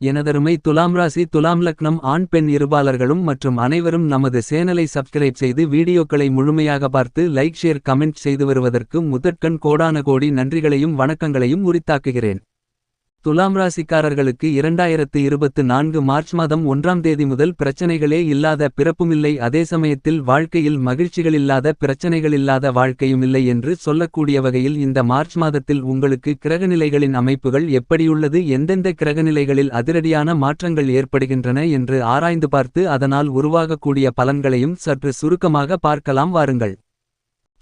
எனதருமை துலாம் ராசி துலாம் லக்னம் ஆண் பெண் இருபாலர்களும் மற்றும் அனைவரும் நமது சேனலை சப்ஸ்கிரைப் செய்து வீடியோக்களை முழுமையாக பார்த்து லைக் ஷேர் கமெண்ட் செய்து வருவதற்கு முதற்கண் கோடான கோடி நன்றிகளையும் வணக்கங்களையும் உரித்தாக்குகிறேன். துலாம் ராசிக்காரர்களுக்கு இரண்டாயிரத்து இருபத்து நான்கு மார்ச் மாதம் ஒன்றாம் தேதி முதல் பிரச்சனைகளே இல்லாத பிறப்புமில்லை. அதே சமயத்தில் வாழ்க்கையில் மகிழ்ச்சிகளில்லாத பிரச்சனைகளில்லாத வாழ்க்கையுமில்லை என்று சொல்லக்கூடிய வகையில் இந்த மார்ச் மாதத்தில் உங்களுக்கு கிரகநிலைகளின் அமைப்புகள் எப்படியுள்ளது? எந்தெந்த கிரகநிலைகளில் அதிரடியான மாற்றங்கள் ஏற்படுகின்றன என்று ஆராய்ந்து பார்த்து அதனால் உருவாகக்கூடிய பலன்களையும் சற்று சுருக்கமாக பார்க்கலாம். வாருங்கள்.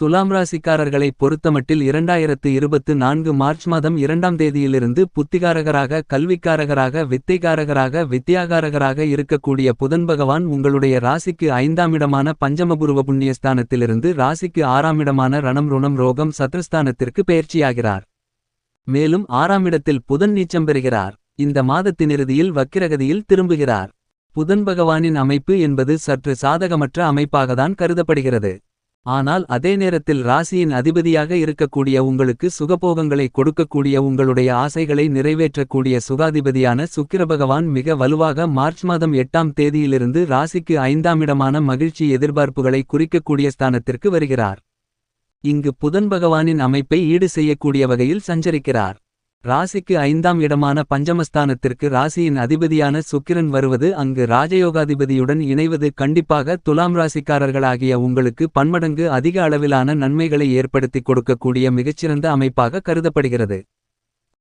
துலாம் ராசிக்காரர்களை பொறுத்தமட்டில் இரண்டாயிரத்து இருபத்து நான்கு மார்ச் மாதம் இரண்டாம் தேதியிலிருந்து புத்திகாரகராக கல்விக்காரகராக வித்தைக்காரகராக வித்தியாகாரகராக இருக்கக்கூடிய புதன் பகவான் உங்களுடைய ராசிக்கு ஐந்தாம் இடமான பஞ்சமபுருவ புண்ணியஸ்தானத்திலிருந்து ராசிக்கு ஆறாம் இடமான ரணம் ருணம் ரோகம் சத்ருஸ்தானத்திற்கு பெயர்ச்சியாகிறார் மேலும் ஆறாம் இடத்தில் புதன் நீச்சம் பெறுகிறார். இந்த மாதத்தின் இறுதியில் வக்கிரகதியில் திரும்புகிறார். புதன் பகவானின் அமைப்பு என்பது சற்று சாதகமற்ற அமைப்பாகத்தான் கருதப்படுகிறது. ஆனால் அதே நேரத்தில் ராசியின் அதிபதியாக இருக்கக்கூடிய உங்களுக்கு சுகபோகங்களை கொடுக்கக்கூடிய உங்களுடைய ஆசைகளை நிறைவேற்றக்கூடிய சுகாதிபதியான சுக்கிரபகவான் மிக வலுவாக மார்ச் மாதம் எட்டாம் தேதியிலிருந்து ராசிக்கு ஐந்தாம் இடமான மகிழ்ச்சி எதிர்பார்ப்புகளை குறிக்கக்கூடிய ஸ்தானத்திற்கு வருகிறார். இங்கு புதன் பகவானின் அமைப்பை ஈடு செய்யக்கூடிய வகையில் சஞ்சரிக்கிறார். ராசிக்கு ஐந்தாம் இடமான பஞ்சமஸ்தானத்திற்கு ராசியின் அதிபதியான சுக்கிரன் வருவது அங்கு ராஜயோகாதிபதியுடன் இணைவது கண்டிப்பாக துலாம் ராசிக்காரர்களாகிய உங்களுக்கு பன்மடங்கு அதிக அளவிலான நன்மைகளை ஏற்படுத்திக் கொடுக்கக்கூடிய மிகச்சிறந்த அமைப்பாக கருதப்படுகிறது.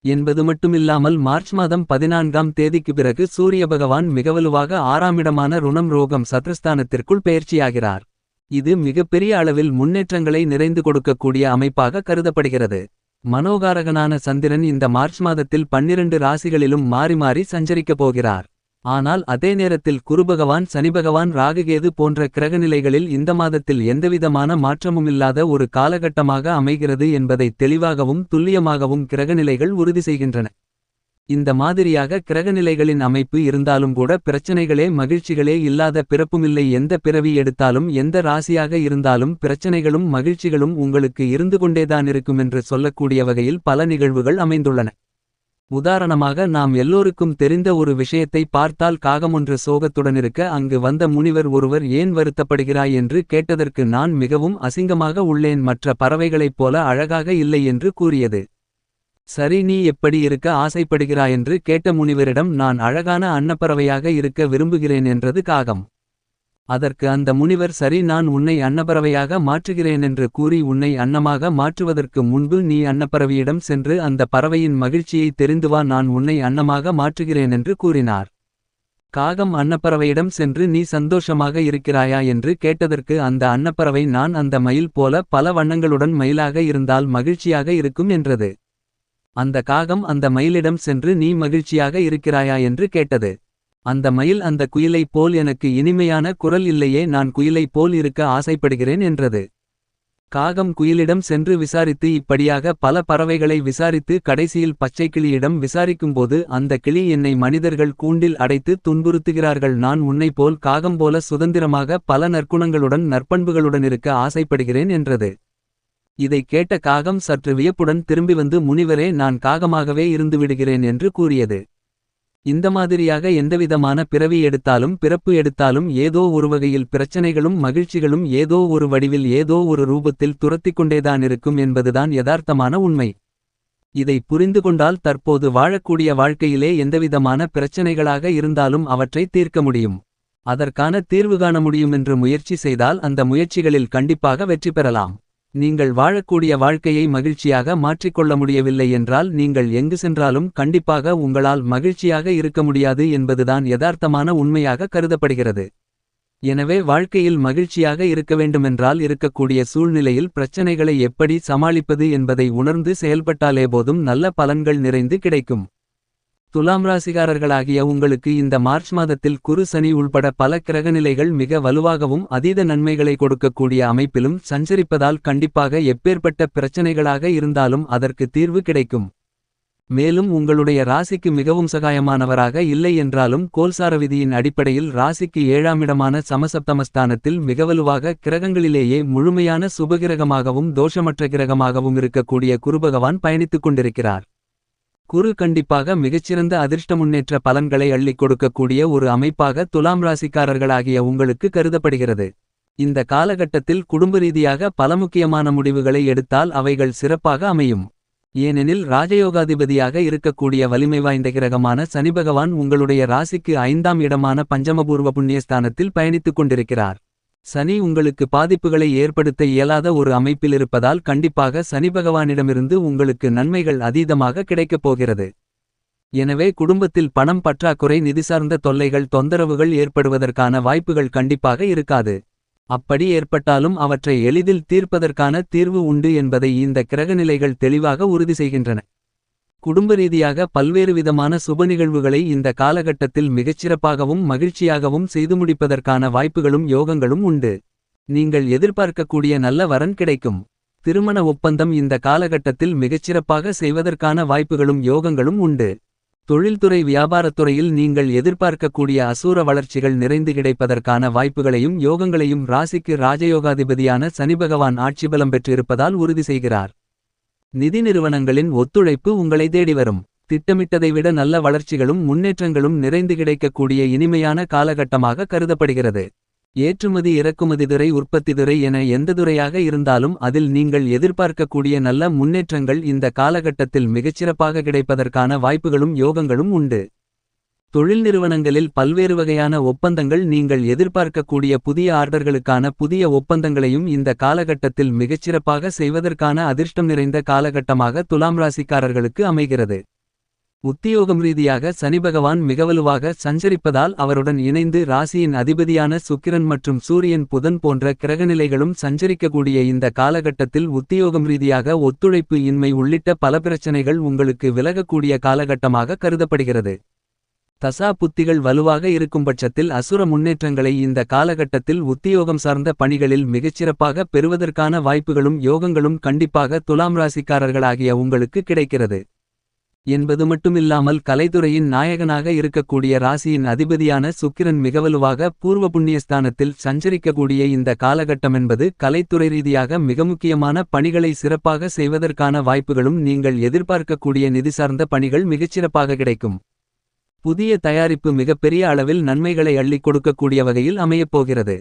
என்பது மட்டுமில்லாமல் மார்ச் மாதம் பதினான்காம் தேதிக்கு பிறகு சூரிய பகவான் மிகவலுவாக ஆறாமிடமான ருணம் ரோகம் சத்ரஸ்தானத்திற்குள் பெயர்ச்சியாகிறார். இது மிகப்பெரிய அளவில் முன்னேற்றங்களை நிறைந்து கொடுக்கக்கூடிய அமைப்பாக கருதப்படுகிறது. மனோகாரகனான சந்திரன் இந்த மார்ச் மாதத்தில் பன்னிரண்டு ராசிகளிலும் மாறி மாறி சஞ்சரிக்கப் போகிறார். ஆனால் அதே நேரத்தில் குருபகவான் சனிபகவான் ராகுகேது போன்ற கிரகநிலைகளில் இந்த மாதத்தில் எந்தவிதமான மாற்றமுமில்லாத ஒரு காலகட்டமாக அமைகிறது என்பதை தெளிவாகவும் துல்லியமாகவும் கிரகநிலைகள் உறுதி செய்கின்றன. இந்த மாதிரியாக கிரகநிலைகளின் அமைப்பு இருந்தாலும் கூட பிரச்சனைகளே மகிழ்ச்சிகளே இல்லாத பிறப்புமில்லை. எந்த பிறவி எடுத்தாலும் எந்த ராசியாக இருந்தாலும் பிரச்சனைகளும் மகிழ்ச்சிகளும் உங்களுக்கு இருந்து கொண்டேதான் இருக்குமென்று சொல்லக்கூடிய வகையில் பல நிகழ்வுகள் அமைந்துள்ளன. உதாரணமாக நாம் எல்லோருக்கும் தெரிந்த ஒரு விஷயத்தை பார்த்தால் காகமொன்று சோகத்துடனிருக்க அங்கு வந்த முனிவர் ஒருவர் ஏன் வருத்தப்படுகிறாய் என்று கேட்டதற்கு நான் மிகவும் அசிங்கமாக உள்ளேன். மற்ற பறவைகளைப் போல அழகாக இல்லை என்று கூறியது. சரி நீ எப்படி இருக்க ஆசைப்படுகிறாயென்று கேட்ட முனிவரிடம் நான் அழகான அன்னப்பறவையாக இருக்க விரும்புகிறேன் என்றது காகம். அதற்கு அந்த முனிவர் சரி நான் உன்னை அன்னப்பறவையாக மாற்றுகிறேன் என்று கூறி உன்னை அன்னமாக மாற்றுவதற்கு முன்பு நீ அன்னப்பறவையிடம் சென்று அந்த பறவையின் மகிழ்ச்சியை தெரிந்துவா நான் உன்னை அன்னமாக மாற்றுகிறேன் என்று கூறினார். காகம் அன்னப்பறவையிடம் சென்று நீ சந்தோஷமாக இருக்கிறாயா? என்று கேட்டதற்கு அந்த அன்னப்பறவை நான் அந்த மயில் போல பல வண்ணங்களுடன் மயிலாக இருந்தால் மகிழ்ச்சியாக இருக்கும் என்றது. அந்த காகம் அந்த மயிலிடம் சென்று நீ மகிழ்ச்சியாக இருக்கிறாயா என்று கேட்டது. அந்த மயில் அந்த குயிலைப் போல் எனக்கு இனிமையான குரல் இல்லையே நான் குயிலைப் போல் இருக்க ஆசைப்படுகிறேன் என்றது. காகம் குயிலிடம் சென்று விசாரித்து இப்படியாக பல பறவைகளை விசாரித்து கடைசியில் பச்சைக்கிளியிடம் விசாரிக்கும்போது அந்த கிளி என்னை மனிதர்கள் கூண்டில் அடைத்து துன்புறுத்துகிறார்கள். நான் உன்னை போல் காகம் போல சுதந்திரமாக பல நற்குணங்களுடன் நற்பண்புகளுடன் இருக்க ஆசைப்படுகிறேன் என்றது. இதை கேட்ட காகம் சற்று வியப்புடன் திரும்பி வந்து முனிவரே நான் காகமாகவே இருந்து விடுகிறேன் என்று கூறியது. இந்த மாதிரியாக எந்தவிதமான பிறவி எடுத்தாலும் பிறப்பு எடுத்தாலும் ஏதோ ஒரு வகையில் பிரச்சனைகளும் மகிழ்ச்சிகளும் ஏதோ ஒரு வடிவில் ஏதோ ஒரு ரூபத்தில் துரத்திக் கொண்டேதான் இருக்கும் என்பதுதான் யதார்த்தமான உண்மை. இதை புரிந்து கொண்டால் தற்போது வாழக்கூடிய வாழ்க்கையிலே எந்தவிதமான பிரச்சனைகளாக இருந்தாலும் அவற்றை தீர்க்க முடியும். அதற்கான தீர்வு காண முடியும் என்று முயற்சி செய்தால் அந்த முயற்சிகளில் கண்டிப்பாக வெற்றி பெறலாம். நீங்கள் வாழக்கூடிய வாழ்க்கையை மகிழ்ச்சியாக மாற்றிக்கொள்ள முடியவில்லை என்றால் நீங்கள் எங்கு சென்றாலும் கண்டிப்பாக உங்களால் மகிழ்ச்சியாக இருக்க முடியாது என்பதுதான் யதார்த்தமான உண்மையாக கருதப்படுகிறது. எனவே வாழ்க்கையில் மகிழ்ச்சியாக இருக்க வேண்டுமென்றால் இருக்கக்கூடிய சூழ்நிலையில் பிரச்சனைகளை எப்படி சமாளிப்பது என்பதை உணர்ந்து செயல்பட்டாலே போதும் நல்ல பலன்கள் நிறைந்து கிடைக்கும். துலாம் ராசிகாரர்களாகிய உங்களுக்கு இந்த மார்ச் மாதத்தில் குரு சனி உள்பட பல கிரகநிலைகள் மிக வலுவாகவும் அதீத நன்மைகளை கொடுக்கக்கூடிய அமைப்பிலும் சஞ்சரிப்பதால் கண்டிப்பாக எப்பேற்பட்ட பிரச்சனைகளாக இருந்தாலும் அதற்கு தீர்வு கிடைக்கும். மேலும் உங்களுடைய ராசிக்கு மிகவும் சகாயமானவராக இல்லை என்றாலும் கோல்சார விதியின் அடிப்படையில் ராசிக்கு ஏழாமிடமான சமசப்தமஸ்தானத்தில் மிகவலுவாக கிரகங்களிலேயே முழுமையான சுபகிரகமாகவும் தோஷமற்ற கிரகமாகவும் இருக்கக்கூடிய குருபகவான் பயணித்துக் கொண்டிருக்கிறார். குரு கண்டிப்பாக மிகச்சிறந்த அதிர்ஷ்ட முன்னேற்ற பலன்களை அள்ளிக் கொடுக்கக்கூடிய ஒரு அமைப்பாக துலாம் ராசிக்காரர்களாகிய உங்களுக்கு கருதப்படுகிறது. இந்த காலகட்டத்தில் குடும்ப ரீதியாக பல முக்கியமான முடிவுகளை எடுத்தால் அவைகள் சிறப்பாக அமையும். ஏனெனில் ராஜயோகாதிபதியாக இருக்கக்கூடிய வலிமை வாய்ந்த கிரகமான சனி பகவான் உங்களுடைய ராசிக்கு ஐந்தாம் இடமான பஞ்சமபூர்வ புண்ணியஸ்தானத்தில் பயணித்துக் கொண்டிருக்கிறார். சனி உங்களுக்கு பாதிப்புகளை ஏற்படுத்த இயலாத ஒரு அமைப்பில் இருப்பதால் கண்டிப்பாக சனி பகவானிடமிருந்து உங்களுக்கு நன்மைகள் அதீதமாக கிடைக்கப் போகிறது. எனவே குடும்பத்தில் பணம் பற்றாக்குறை நிதி சார்ந்த தொல்லைகள் தொந்தரவுகள் ஏற்படுவதற்கான வாய்ப்புகள் கண்டிப்பாக இருக்காது. அப்படி ஏற்பட்டாலும் அவற்றை எளிதில் தீர்ப்பதற்கான தீர்வு உண்டு என்பதை இந்த கிரகநிலைகள் தெளிவாக உறுதி செய்கின்றன. குடும்ப ரீதியாக பல்வேறு விதமான சுப நிகழ்வுகளை இந்த காலகட்டத்தில் மிகச்சிறப்பாகவும் மகிழ்ச்சியாகவும் செய்து முடிப்பதற்கான வாய்ப்புகளும் யோகங்களும் உண்டு. நீங்கள் எதிர்பார்க்கக்கூடிய நல்ல வரன் கிடைக்கும். திருமண ஒப்பந்தம் இந்த காலகட்டத்தில் மிகச்சிறப்பாக செய்வதற்கான வாய்ப்புகளும் யோகங்களும் உண்டு. தொழில்துறை வியாபாரத்துறையில் நீங்கள் எதிர்பார்க்கக்கூடிய அசூர வளர்ச்சிகள் நிறைந்து கிடைப்பதற்கான வாய்ப்புகளையும் யோகங்களையும் ராசிக்கு ராஜயோகாதிபதியான சனிபகவான் ஆட்சிபலம் பெற்றிருப்பதால் உறுதி செய்கிறார். நிதி நிறுவனங்களின் ஒத்துழைப்பு உங்களை தேடி வரும். திட்டமிட்டதை விட நல்ல வளர்ச்சிகளும் முன்னேற்றங்களும் நிறைந்து கிடைக்கக்கூடிய இனிமையான காலகட்டமாக கருதப்படுகிறது. ஏற்றுமதி இறக்குமதி துறை உற்பத்தி துறை என எந்த துறையாக இருந்தாலும் அதில் நீங்கள் எதிர்பார்க்கக்கூடிய நல்ல முன்னேற்றங்கள் இந்த காலகட்டத்தில் மிகச்சிறப்பாக கிடைப்பதற்கான வாய்ப்புகளும் யோகங்களும் உண்டு. தொழில் நிறுவனங்களில் பல்வேறு வகையான ஒப்பந்தங்கள் நீங்கள் எதிர்பார்க்கக்கூடிய புதிய ஆர்டர்களுக்கான புதிய ஒப்பந்தங்களையும் இந்த காலகட்டத்தில் மிகச்சிறப்பாக செய்வதற்கான அதிர்ஷ்டம் நிறைந்த காலகட்டமாக துலாம் ராசிக்காரர்களுக்கு அமைகிறது. உத்தியோகம் ரீதியாக சனிபகவான் மிகவலுவாக சஞ்சரிப்பதால் அவருடன் இணைந்து ராசியின் அதிபதியான சுக்கிரன் மற்றும் சூரியன் புதன் போன்ற கிரகநிலைகளும் சஞ்சரிக்கக்கூடிய இந்த காலகட்டத்தில் உத்தியோகம் ரீதியாக ஒத்துழைப்பு இன்மை உள்ளிட்ட பல பிரச்சனைகள் உங்களுக்கு விலகக்கூடிய காலகட்டமாக கருதப்படுகிறது. தசா புத்திகள் வலுவாக இருக்கும் பட்சத்தில் அசுர முன்னேற்றங்களை இந்த காலகட்டத்தில் உத்தியோகம் சார்ந்த பணிகளில் மிகச்சிறப்பாக பெறுவதற்கான வாய்ப்புகளும் யோகங்களும் கண்டிப்பாக துலாம் ராசிக்காரர்களாகிய உங்களுக்கு கிடைக்கிறது. என்பது மட்டுமில்லாமல் கலைத்துறையின் நாயகனாக இருக்கக்கூடிய ராசியின் அதிபதியான சுக்கிரன் மிகவலுவாக பூர்வ புண்ணியஸ்தானத்தில் சஞ்சரிக்கக்கூடிய இந்த காலகட்டம் என்பது கலைத்துறை ரீதியாக மிக முக்கியமான பணிகளை சிறப்பாக செய்வதற்கான வாய்ப்புகளும் நீங்கள் எதிர்பார்க்கக்கூடிய நிதி சார்ந்த பணிகள் மிகச்சிறப்பாக கிடைக்கும். புதிய தயாரிப்பு மிகப்பெரிய அளவில் நன்மைகளை அள்ளிக் கொடுக்கக்கூடிய வகையில் அமையப்போகிறது.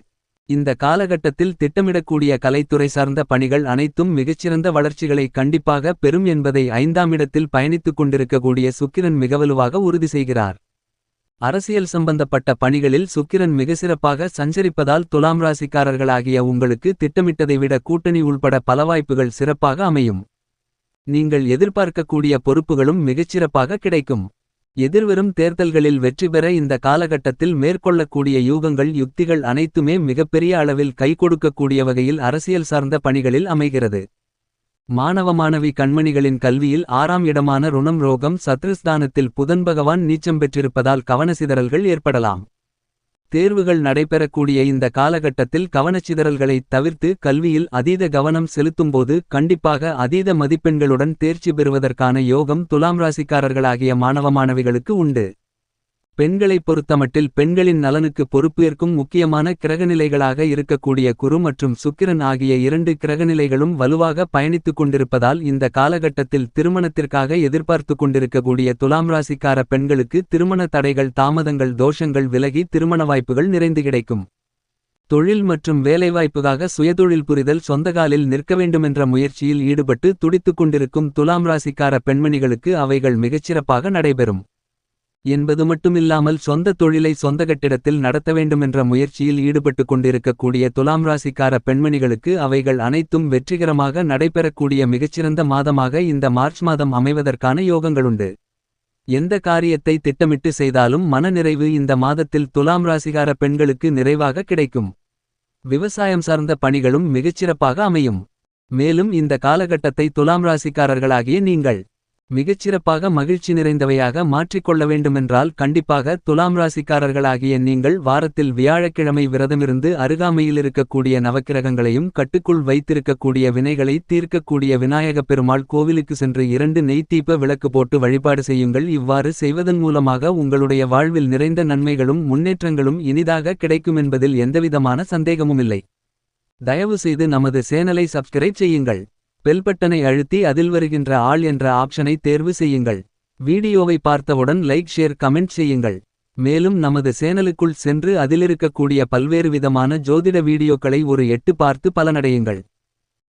இந்த காலகட்டத்தில் திட்டமிடக்கூடிய கலைத்துறை சார்ந்த பணிகள் அனைத்தும் மிகச்சிறந்த வளர்ச்சிகளை கண்டிப்பாக பெறும் என்பதை ஐந்தாம் இடத்தில் பயணித்துக் கொண்டிருக்கக்கூடிய சுக்கிரன் மிகவலுவாக உறுதி செய்கிறார். அரசியல் சம்பந்தப்பட்ட பணிகளில் சுக்கிரன் மிக சிறப்பாக சஞ்சரிப்பதால் துலாம் ராசிக்காரர்களாகிய உங்களுக்கு திட்டமிட்டதை விட கூட்டணி உள்பட பல வாய்ப்புகள் சிறப்பாக அமையும். நீங்கள் எதிர்பார்க்கக்கூடிய பொறுப்புகளும் மிகச்சிறப்பாக கிடைக்கும். எதிர்வரும் தேர்தல்களில் வெற்றி பெற இந்த காலகட்டத்தில் மேற்கொள்ளக்கூடிய யூகங்கள் யுக்திகள் அனைத்துமே மிகப்பெரிய அளவில் கை கொடுக்கக்கூடிய வகையில் அரசியல் சார்ந்த பணிகளில் அமைகிறது. மாணவ மாணவி கண்மணிகளின் கல்வியில் ஆறாம் இடமான ருணம் ரோகம் சத்ருஸ்தானத்தில் புதன் பகவான் நீச்சம் பெற்றிருப்பதால் கவனசிதறல்கள் ஏற்படலாம். தேர்வுகள் நடைபெறக்கூடிய இந்த காலகட்டத்தில் கவனச்சிதறல்களை தவிர்த்து கல்வியில் அதீத கவனம் செலுத்தும்போது கண்டிப்பாக அதீத மதிப்பெண்களுடன் தேர்ச்சி பெறுவதற்கான யோகம் துலாம் ராசிக்காரர்களாகிய மாணவ மாணவிகளுக்கு உண்டு. பெண்களைப் பொறுத்தமட்டில் பெண்களின் நலனுக்கு பொறுப்பேற்கும் முக்கியமான கிரகநிலைகளாக இருக்கக்கூடிய குரு மற்றும் சுக்கிரன் ஆகிய இரண்டு கிரகநிலைகளும் வலுவாக பயணித்துக் கொண்டிருப்பதால் இந்த காலகட்டத்தில் திருமணத்திற்காக எதிர்பார்த்து கொண்டிருக்கக்கூடிய துலாம் ராசிக்கார பெண்களுக்கு திருமண தடைகள் தாமதங்கள் தோஷங்கள் விலகி திருமண வாய்ப்புகள் நிறைந்து கிடைக்கும். தொழில் மற்றும் வேலைவாய்ப்புக்காக சுயதொழில் புரிதல் சொந்தகாலில் நிற்க வேண்டுமென்ற முயற்சியில் ஈடுபட்டு துடித்துக் கொண்டிருக்கும் துலாம் ராசிக்கார பெண்மணிகளுக்கு அவைகள் மிகச்சிறப்பாக நடைபெறும். என்பது மட்டுமில்லாமல் சொந்த தொழிலை சொந்த கட்டிடத்தில் நடத்த வேண்டுமென்ற முயற்சியில் ஈடுபட்டு கொண்டிருக்கக்கூடிய துலாம் ராசிக்கார பெண்மணிகளுக்கு அவைகள் அனைத்தும் வெற்றிகரமாக நடைபெறக்கூடிய மிகச்சிறந்த மாதமாக இந்த மார்ச் மாதம் அமைவதற்கான யோகங்களுண்டு. எந்த காரியத்தை திட்டமிட்டு செய்தாலும் மனநிறைவு இந்த மாதத்தில் துலாம் ராசிகார பெண்களுக்கு நிறைவாக கிடைக்கும். விவசாயம் சார்ந்த பணிகளும் மிகச்சிறப்பாக அமையும். மேலும் இந்த காலகட்டத்தை துலாம் ராசிக்காரர்களாகிய நீங்கள் மிகச்சிறப்பாக மகிழ்ச்சி நிறைந்தவையாக மாற்றிக்கொள்ள வேண்டுமென்றால் கண்டிப்பாக துலாம் ராசிக்காரர்களாகிய நீங்கள் வாரத்தில் வியாழக்கிழமை விரதமிருந்து அருகாமையில் இருக்கக்கூடிய நவக்கிரகங்களையும் கட்டுக்குள் வைத்திருக்கக்கூடிய வினைகளை தீர்க்கக்கூடிய விநாயகப் பெருமாள் கோவிலுக்கு சென்று இரண்டு நெய்த்தீப்ப விளக்கு போட்டு வழிபாடு செய்யுங்கள். இவ்வாறு செய்வதன் மூலமாக உங்களுடைய வாழ்வில் நிறைந்த நன்மைகளும் முன்னேற்றங்களும் இனிதாக கிடைக்குமென்பதில் எந்தவிதமான சந்தேகமுமில்லை. இல்லை தயவுசெய்து நமது சேனலை சப்ஸ்கிரைப் செய்யுங்கள். பெல் பட்டனை அழுத்தி அதில் வருகின்ற ஆள் என்ற ஆப்ஷனை தேர்வு செய்யுங்கள். வீடியோவை பார்த்தவுடன் லைக் ஷேர் கமெண்ட் செய்யுங்கள். மேலும் நமது சேனலுக்குள் சென்று அதிலிருக்கக்கூடிய பல்வேறு விதமான ஜோதிட வீடியோக்களை ஒரு எட்டு பார்த்து பலனடையுங்கள்.